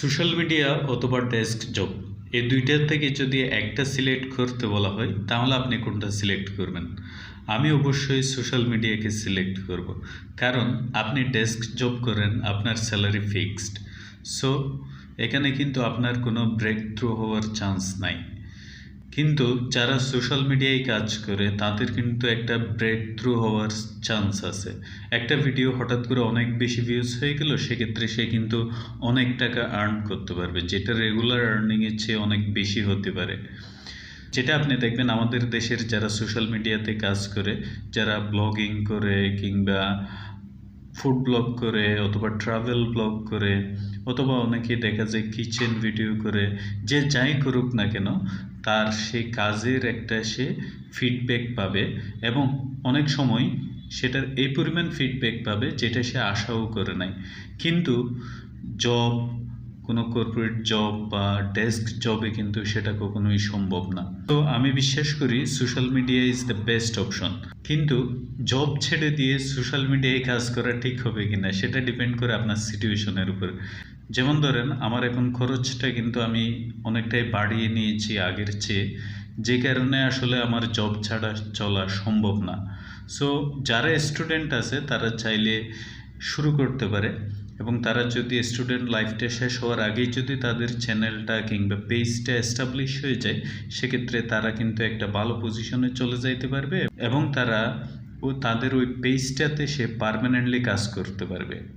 Social media অথবা desk job, এই দুইটার থেকে যদি একটা সিলেক্ট করতে বলা হয়, তাহলে আপনি কোনটা সিলেক্ট করবেন? আমি অবশ্যই সোশ্যাল মিডিয়াকে সিলেক্ট করব, কারণ আপনি ডেস্ক জব করেন, আপনার স্যালারি ফিক্সড। সো, এখানে কিন্তু আপনার কোনো ব্রেক থ্রু হওয়ার চান্স নাই। কিন্তু যারা সোশ্যাল মিডিয়ায় কাজ করে, তাদের কিন্তু একটা ব্রেক থ্রু হওয়ার চান্স আছে। একটা ভিডিও হঠাৎ করে অনেক বেশি ভিউজ হয়ে গেল, সেক্ষেত্রে সে কিন্তু অনেক টাকা আর্ন করতে পারবে, যেটা রেগুলার আর্নিংয়ের চেয়ে অনেক বেশি হতে পারে। যেটা আপনি দেখবেন, আমাদের দেশের যারা সোশ্যাল মিডিয়াতে কাজ করে, যারা ব্লগিং করে কিংবা ফুড ব্লগ করে, অথবা ট্রাভেল ব্লগ করে, অথবা অনেকে দেখা যায় কিচেন ভিডিও করে, যে যাই করুক না কেন তার সে কাজের একটা সে ফিডব্যাক পাবে এবং অনেক সময় সেটার এই পরিমাণ ফিডব্যাক পাবে যেটা সে আশাও করে নাই। কিন্তু জব কোনো কর্পোরেট জব বা ডেস্ক জবে কিন্তু সেটা কখনোই সম্ভব না। তো আমি বিশ্বাস করি social media is the best option কিন্তু জব ছেড়ে দিয়ে সোশ্যাল মিডিয়ায় কাজ করা ঠিক হবে কিনা সেটা ডিপেন্ড করে আপনার সিচুয়েশনের উপর। যেমন ধরেন, আমার এখন খরচটা কিন্তু আমি অনেকটাই বাড়িয়ে নিয়েছি আগের চেয়ে। যে কারণে আসলে আমার জব ছাড়া চলা সম্ভব না। সো যারা স্টুডেন্ট আছে, তারা চাইলে শুরু করতে পারে। এবং তারা যদি স্টুডেন্ট লাইফটা শেষ হওয়ার আগেই যদি তাদের চ্যানেলটা কিংবা পেজটা এস্টাবলিশ হয়ে যায়, সেক্ষেত্রে তারা কিন্তু একটা ভালো পজিশনে চলে যাইতে পারবে এবং তারা ও তাদের ওই পেজটাতে সে পার্মানেন্টলি কাজ করতে পারবে।